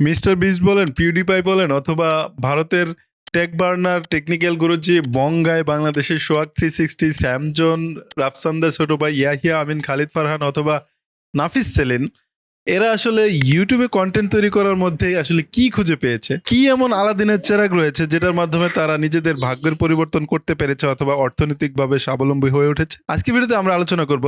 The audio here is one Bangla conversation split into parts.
মিস্টার বিস্ট বলেন, পিউডিপাই বলেন, অথবা ভারতের টেক বার্নার, টেকনিক্যাল গুরুজি বঙ্গায় বাংলাদেশের সোয়াক থ্রি সিক্সটি স্যামজন রাফসান্দা ছোট ভাই, ইয়াহিয়া, আমিন খালিদ ফারহান, অথবা নাফিস সেলিন এরা আসলে ইউটিউবে কন্টেন্ট তৈরি করার মধ্যে আসলে কি খুঁজে পেয়েছে? কি এমন আলাদিনের চেরাগ রয়েছে যেটার মাধ্যমে তারা নিজেদের ভাগ্যের পরিবর্তন করতে পেরেছে অথবা অর্থনৈতিকভাবে স্বাবলম্বী হয়ে উঠেছে? আজকে ভিডিওতে আমরা আলোচনা করব,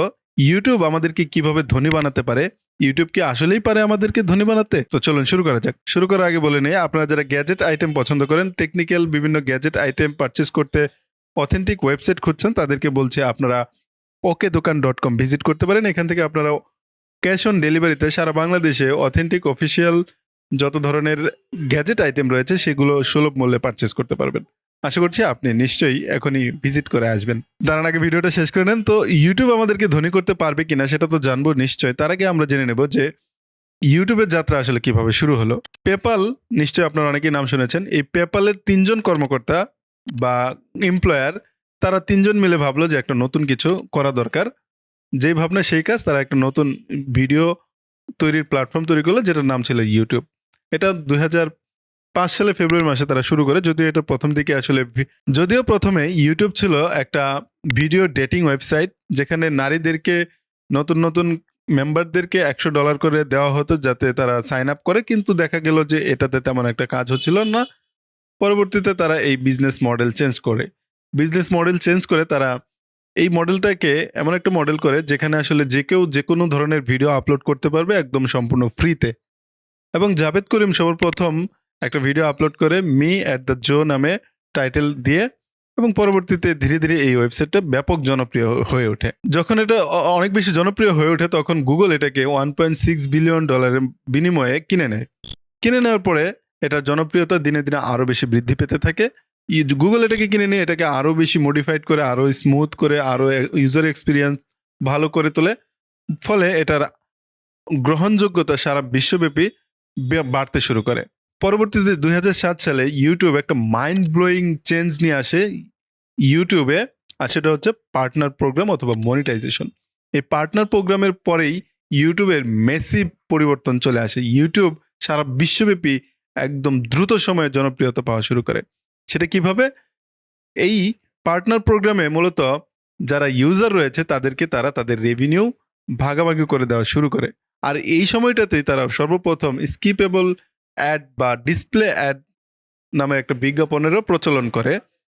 ইউটিউব আমাদেরকে কীভাবে ধনী বানাতে পারে ইউটিউব কি আসলেই পারে আমাদেরকে ধনী বানাতে? তো চলুন শুরু করা যাক। শুরু করার আগে বলে নিই, আপনারা যারা গ্যাজেট আইটেম পছন্দ করেন টেকনিক্যাল বিভিন্ন গ্যাজেট আইটেম পারচেস করতে অথেন্টিক ওয়েবসাইট খুঁজছেন, তাদেরকে বলছে আপনারা ওকে দোকান ডট কম ভিজিট করতে পারেন। এখান থেকে আপনারা ক্যাশ অন ডেলিভারিতে সারা বাংলাদেশে অথেন্টিক অফিসিয়াল যত ধরনের গ্যাজেট আইটেম রয়েছে, সেগুলো সুলভ মূল্যে পারচেস করতে পারবেন। আশা করছি আপনি নিশ্চয়ই এখনই ভিজিট করে আসবেন। তার আগে ভিডিওটা শেষ করে নেন। তো ইউটিউব আমাদেরকে ধনী করতে পারবে কিনা সেটা তো জানব নিশ্চয় তার আগে আমরা জেনে নেব যে ইউটিউবের যাত্রা আসলে কীভাবে শুরু হলো। পেপাল নিশ্চয়ই আপনারা অনেকেই নাম শুনেছেন। এই পেপালের তিনজন কর্মকর্তা বা এমপ্লয়ার তারা তিনজন মিলে ভাবলো যে একটা নতুন কিছু করা দরকার। যেই ভাবনা সেই কাজ, তারা একটা নতুন ভিডিও তৈরির প্ল্যাটফর্ম তৈরি করল, যেটার নাম ছিল ইউটিউব এটা দুই পাঁচ সালে ফেব্রুয়ারি মাসে তারা শুরু করে, যদিও এটা প্রথম দিকে আসলে যদিও প্রথমে ইউটিউব ছিল একটা ভিডিও ডেটিং ওয়েবসাইট যেখানে নারীদেরকে নতুন নতুন মেম্বারদেরকে একশো ডলার করে দেওয়া হতো যাতে তারা সাইন আপ করে, কিন্তু দেখা গেল যে এটাতে তেমন একটা কাজ হচ্ছিল না। পরবর্তীতে তারা এই বিজনেস মডেল চেঞ্জ করে। বিজনেস মডেল চেঞ্জ করে তারা এই মডেলটাকে এমন একটা মডেল করে যেখানে আসলে যে কেউ যে কোনো ধরনের ভিডিও আপলোড করতে পারবে একদম সম্পূর্ণ ফ্রিতে এবং জাভেদ করিম সর্বপ্রথম একটা ভিডিও আপলোড করে মি অ্যাট দ্য জো নামে টাইটেল দিয়ে এবং পরবর্তীতে ধীরে ধীরে এই ওয়েবসাইটটা ব্যাপক জনপ্রিয় হয়ে ওঠে। যখন এটা অনেক বেশি জনপ্রিয় হয়ে ওঠে, তখন গুগল এটাকে ওয়ান পয়েন্ট সিক্স বিলিয়ন ডলারের বিনিময়ে কিনে নেয়। কিনে নেওয়ার পরে এটার জনপ্রিয়তা দিনে দিনে আরও বেশি বৃদ্ধি পেতে থাকে। গুগল এটাকে কিনে নিয়ে এটাকে আরও বেশি মডিফাইড করে আরও স্মুথ করে আরও ইউজার এক্সপিরিয়েন্স ভালো করে তোলে। ফলে এটার গ্রহণযোগ্যতা সারা বিশ্বব্যাপী বাড়তে শুরু করে। পরবর্তীতে দুই হাজার সাত সালে ইউটিউব একটা মাইন্ড ব্লোয়িং চেঞ্জ নিয়ে আসে ইউটিউবে আর সেটা হচ্ছে পার্টনার প্রোগ্রাম অথবা মনিটাইজেশন এই পার্টনার প্রোগ্রামের পরেই ইউটিউবের মেসিভ পরিবর্তন চলে আসে। ইউটিউব সারা বিশ্বব্যাপী একদম দ্রুত সময়ে জনপ্রিয়তা পাওয়া শুরু করে। সেটা কীভাবে? এই পার্টনার প্রোগ্রামে মূলত যারা ইউজার রয়েছে তাদেরকে তারা তাদের রেভিনিউ ভাগাভাগি করে দেওয়া শুরু করে। আর এই সময়টাতেই তারা সর্বপ্রথম স্কিপেবল অ্যাড বা ডিসপ্লে অ্যাড নামে একটা বিজ্ঞাপনেরও প্রচলন করে,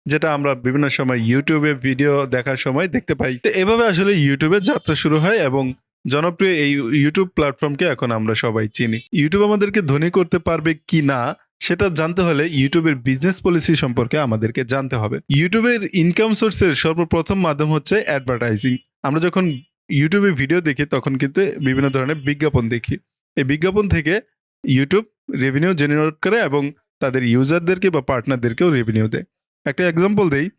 যেটা আমরা বিভিন্ন সময় ইউটিউবে ভিডিও দেখার সময় দেখতে পাই। তো এভাবে আসলে ইউটিউবের যাত্রা শুরু হয় এবং জনপ্রিয় এই ইউটিউব প্ল্যাটফর্মকে এখন আমরা সবাই চিনি। ইউটিউব আমাদেরকে ধনী করতে পারবে কি না, সেটা জানতে হলে ইউটিউবের বিজনেস পলিসি সম্পর্কে আমাদেরকে জানতে হবে। ইউটিউবের ইনকাম সোর্সের সর্বপ্রথম মাধ্যম হচ্ছে অ্যাডভার্টাইজিং আমরা যখন ইউটিউবে ভিডিও দেখি, তখন কিন্তু বিভিন্ন ধরনের বিজ্ঞাপন দেখি। এই বিজ্ঞাপন থেকে ইউটিউব রেভিনিউ জেনারেট করে এবং তাদের ইউজারদেরকে বা পার্টনারদেরকেও রেভিনিউ দেয়। একটা এক্সাম্পল দেই।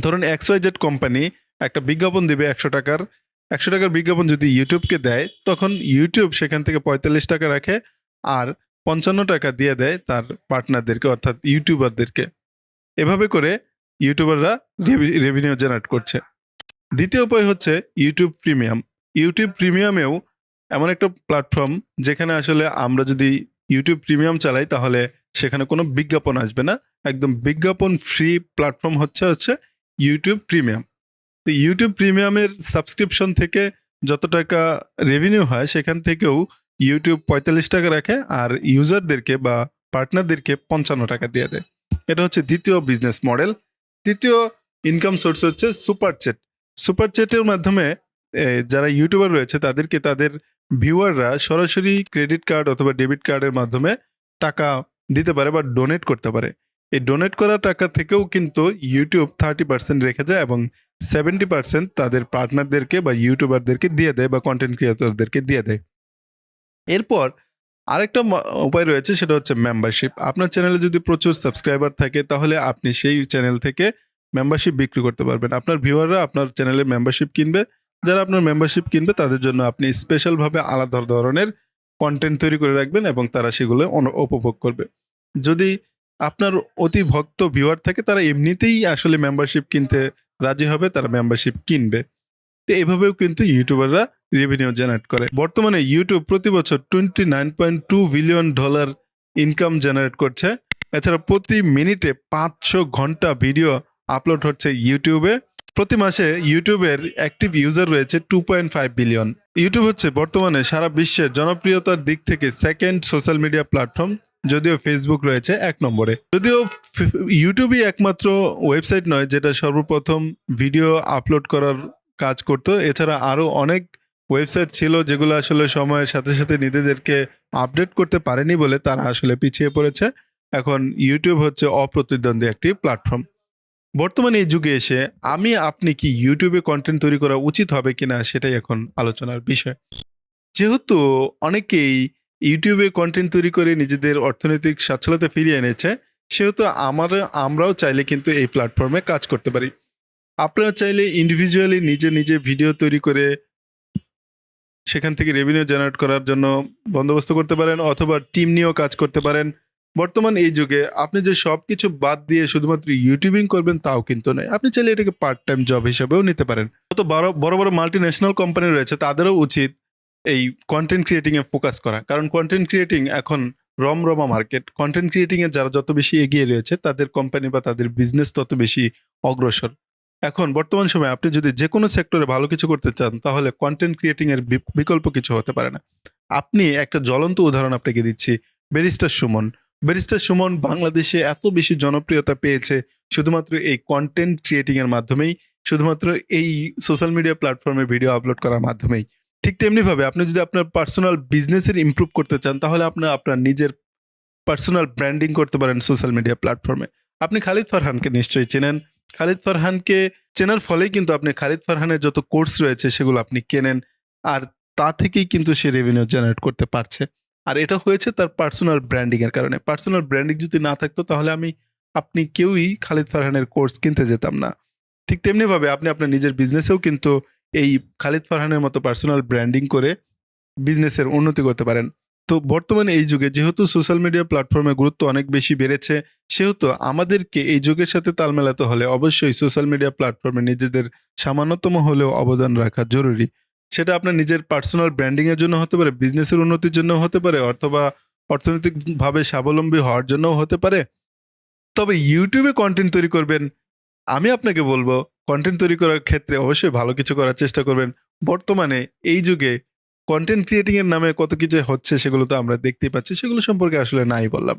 ধরুন এক্স ওয়াই জেড কোম্পানি একটা বিজ্ঞাপন দেবে একশো টাকার। একশো টাকার বিজ্ঞাপন যদি ইউটিউবকে দেয়, তখন ইউটিউব সেখান থেকে পঁয়তাল্লিশ টাকা রাখে আর পঞ্চান্ন টাকা দিয়ে দেয় তার পার্টনারদেরকে অর্থাৎ ইউটিউবারদেরকে। এভাবে করে ইউটিউবাররা রেভিনিউ জেনারেট করছে। দ্বিতীয় উপায় হচ্ছে ইউটিউব প্রিমিয়াম ইউটিউব প্রিমিয়ামেও এমন একটা প্ল্যাটফর্ম যেখানে আসলে আমরা যদি ইউটিউব প্রিমিয়াম চালাই, তাহলে সেখানে কোনো বিজ্ঞাপন আসবে না। একদম বিজ্ঞাপন ফ্রি প্ল্যাটফর্ম হচ্ছে হচ্ছে ইউটিউব প্রিমিয়াম তো ইউটিউব প্রিমিয়ামের সাবস্ক্রিপশন থেকে যত টাকা রেভিনিউ হয়, সেখান থেকেও ইউটিউব পঁয়তাল্লিশ টাকা রাখে আর ইউজারদেরকে বা পার্টনারদেরকে পঞ্চান্ন টাকা দিয়ে দেয়। এটা হচ্ছে দ্বিতীয় বিজনেস মডেল তৃতীয় ইনকাম সোর্স হচ্ছে সুপার চ্যাট সুপার মাধ্যমে যারা ইউটিউবার রয়েছে, তাদেরকে তাদের ভিউয়াররা সরাসরি ক্রেডিট কার্ড অথবা ডেবিট কার্ডের মাধ্যমে টাকা দিতে পারে বা ডোনেট করতে পারে। এই ডোনেট করা টাকা থেকেও কিন্তু ইউটিউব থার্টি পার্সেন্ট রেখে যায় এবং সেভেন্টি পার্সেন্ট তাদের পার্টনারদেরকে বা ইউটিউবারদেরকে দিয়ে দেয় বা কন্টেন্ট ক্রিয়েটরদেরকে দিয়ে দেয়। এরপর আরেকটা উপায় রয়েছে, সেটা হচ্ছে মেম্বারশিপ আপনার চ্যানেলে যদি প্রচুর সাবস্ক্রাইবার থাকে, তাহলে আপনি সেই চ্যানেল থেকে মেম্বারশিপ বিক্রি করতে পারবেন। আপনার ভিউয়াররা আপনার চ্যানেলে মেম্বারশিপ কিনবে যারা আপনার মেম্বারশিপ কিনবে, তাদের জন্য আপনি স্পেশালভাবে আলাদা ধরনের কন্টেন্ট তৈরি করে রাখবেন এবং তারা সেগুলো উপভোগ করবে। যদি আপনার অতি ভক্ত ভিউয়ার থাকে, তারা এমনিতেই আসলে মেম্বারশিপ কিনতে রাজি হবে, তারা মেম্বারশিপ কিনবে। তো এভাবেও কিন্তু ইউটিউবাররা রেভিনিউ জেনারেট করে। বর্তমানে ইউটিউব প্রতি বছর twenty nine point two billion dollar income generate করছে। এছাড়া প্রতি মিনিটে পাঁচশো ঘণ্টা ভিডিও আপলোড হচ্ছে ইউটিউবে প্রতি মাসে ইউটিউবের অ্যাক্টিভ ইউজার রয়েছে two point five billion YouTube হচ্ছে বর্তমানে সারা বিশ্বের জনপ্রিয়তার দিক থেকে সেকেন্ড সোশ্যাল মিডিয়া প্ল্যাটফর্ম যদিও ফেসবুক রয়েছে এক নম্বরে। যদিও ইউটিউবই একমাত্র ওয়েবসাইট নয়, যেটা সর্বপ্রথম ভিডিও আপলোড করার কাজ করত। এছাড়া আরও অনেক ওয়েবসাইট ছিল যেগুলো আসলে সময়ের সাথে সাথে নিজেদেরকে আপডেট করতে পারেনি বলে তারা আসলে পিছিয়ে পড়েছে। এখন ইউটিউব হচ্ছে অপ্রতিদ্বন্দ্বী একটি প্ল্যাটফর্ম বর্তমানে এই যুগে এসে আমি, আপনি কি ইউটিউবে কন্টেন্ট তৈরি করা উচিত হবে কিনা সেটাই এখন আলোচনার বিষয়। যেহেতু অনেকেই ইউটিউবে কন্টেন্ট তৈরি করে নিজেদের অর্থনৈতিক সচ্ছলতা ফিরিয়ে এনেছে, সেহেতু আমার, আমরাও চাইলে কিন্তু এই প্ল্যাটফর্মে কাজ করতে পারি। আপনারা চাইলে ইন্ডিভিজুয়ালি নিজে নিজে ভিডিও তৈরি করে সেখান থেকে রেভিনিউ জেনারেট করার জন্য বন্দোবস্ত করতে পারেন, অথবা টিম নিয়েও কাজ করতে পারেন। বর্তমান এই যুগে আপনি যে সব কিছু বাদ দিয়ে শুধুমাত্র ইউটিউবিং করবেন তাও কিন্তু নয়। আপনি চাইলে এটাকে পার্ট টাইম জব হিসেবেও নিতে পারেন। তো বড় বড় বড় মাল্টি ন্যাশনাল কোম্পানি রয়েছে, তাদেরও উচিত এই কন্টেন্ট ক্রিয়েটিং এ ফোকাস করা। কারণ কন্টেন্ট ক্রিয়েটিং এখন রমরমা মার্কেট কন্টেন্ট ক্রিয়েটিং এ যারা যত বেশি এগিয়ে রয়েছে, তাদের কোম্পানি বা তাদের বিজনেস তত বেশি অগ্রসর। এখন বর্তমান সময়ে আপনি যদি যে কোনো সেক্টরে ভালো কিছু করতে চান, তাহলে কন্টেন্ট ক্রিয়েটিং এর বিকল্প কিছু হতে পারে না। আপনি একটা জ্বলন্ত উদাহরণ আপনাকে দিচ্ছি ব্যারিস্টার সুমন। ব্যারিস্টার সুমন বাংলাদেশে এত বেশি জনপ্রিয়তা পেয়েছে শুধুমাত্র এই কন্টেন্ট ক্রিয়েটিং এর মাধ্যমেই, শুধুমাত্র এই সোশ্যাল মিডিয়া প্ল্যাটফর্মে ভিডিও আপলোড করার মাধ্যমেই। ঠিক তেমনি ভাবে আপনি যদি আপনার পার্সোনাল বিজনেসের ইমপ্রুভ করতে চান, তাহলে আপনার আপনার নিজের পার্সোনাল ব্র্যান্ডিং করতে পারেন সোশ্যাল মিডিয়া প্ল্যাটফর্মে আপনি খালিদ ফারহানকে নিশ্চয়ই চেনেন। খালিদ ফারহানকে চেনার ফলেই কিন্তু আপনি খালিদ ফারহানের যত কোর্স রয়েছে, সেগুলো আপনি কেনেন। আর তা থেকেই কিন্তু সে রেভিনিউ জেনারেট করতে পারছে। আর এটা হয়েছে তার পার্সোনাল ব্র্যান্ডিং এর কারণে। পার্সোনাল ব্র্যান্ডিং যদি না থাকতো, তাহলে আমি, আপনি কেউই খালিদ ফারহানের কোর্স কিনতে যেতাম না। ঠিক তেমনি ভাবে আপনি আপনার নিজের বিজনেসেও কিন্তু এই খালিদ ফারহানের মতো পার্সোনাল ব্র্যান্ডিং করে বিজনেসের উন্নতি করতে পারেন। তো বর্তমানে এই যুগে যেহেতু সোশ্যাল মিডিয়া প্ল্যাটফর্মের গুরুত্ব অনেক বেশি বেড়েছে, সেহেতু আমাদেরকে এই যুগের সাথে তাল মেলাতে হলে অবশ্যই সোশ্যাল মিডিয়া প্ল্যাটফর্মে নিজেদের সামান্যতম হলেও অবদান রাখা জরুরি। সেটা আপনার নিজের পার্সোনাল ব্র্যান্ডিং এর জন্য হতে পারে বিজনেসের উন্নতির জন্য হতে পারে, অথবা অর্থনৈতিকভাবে স্বাবলম্বী হওয়ার জন্যও হতে পারে। তবে ইউটিউবে কন্টেন্ট তৈরি করবেন, আমি আপনাকে বলব কন্টেন্ট তৈরি করার ক্ষেত্রে অবশ্যই ভালো কিছু করার চেষ্টা করবেন। বর্তমানে এই যুগে কন্টেন্ট ক্রিয়েটিং এর নামে কত কিছু হচ্ছে সেগুলো তো আমরা দেখতেই পাচ্ছি, সেগুলো সম্পর্কে আসলে নাই বললাম।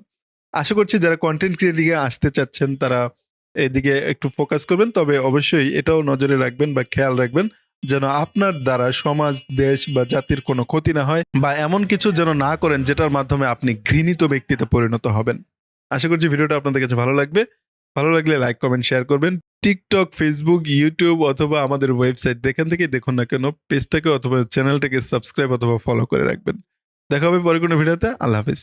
আশা করছি যারা কন্টেন্ট ক্রিয়েটিং এ আসতে চাচ্ছেন তারা এদিকে একটু ফোকাস করবেন, তবে অবশ্যই এটাও নজরে রাখবেন বা খেয়াল রাখবেন। যেন আপনার দ্বারা সমাজ, দেশ বা জাতির কোনো ক্ষতি না হয় বা এমন কিছু যেন না করেন যেটার মাধ্যমে আপনি ঘৃণিত ব্যক্তিতে পরিণত হবেন। আশা করছি ভিডিওটা আপনাদের কাছে ভালো লাগবে। ভালো লাগলে লাইক, কমেন্ট, শেয়ার করবেন। টিকটক, ফেসবুক, ইউটিউব অথবা আমাদের ওয়েবসাইট যেখান থেকে দেখুন না কেন, পেজটাকে অথবা চ্যানেলটাকে সাবস্ক্রাইব অথবা ফলো করে রাখবেন। দেখা হবে পরে কোনো ভিডিওতে। আল্লাহ হাফিজ।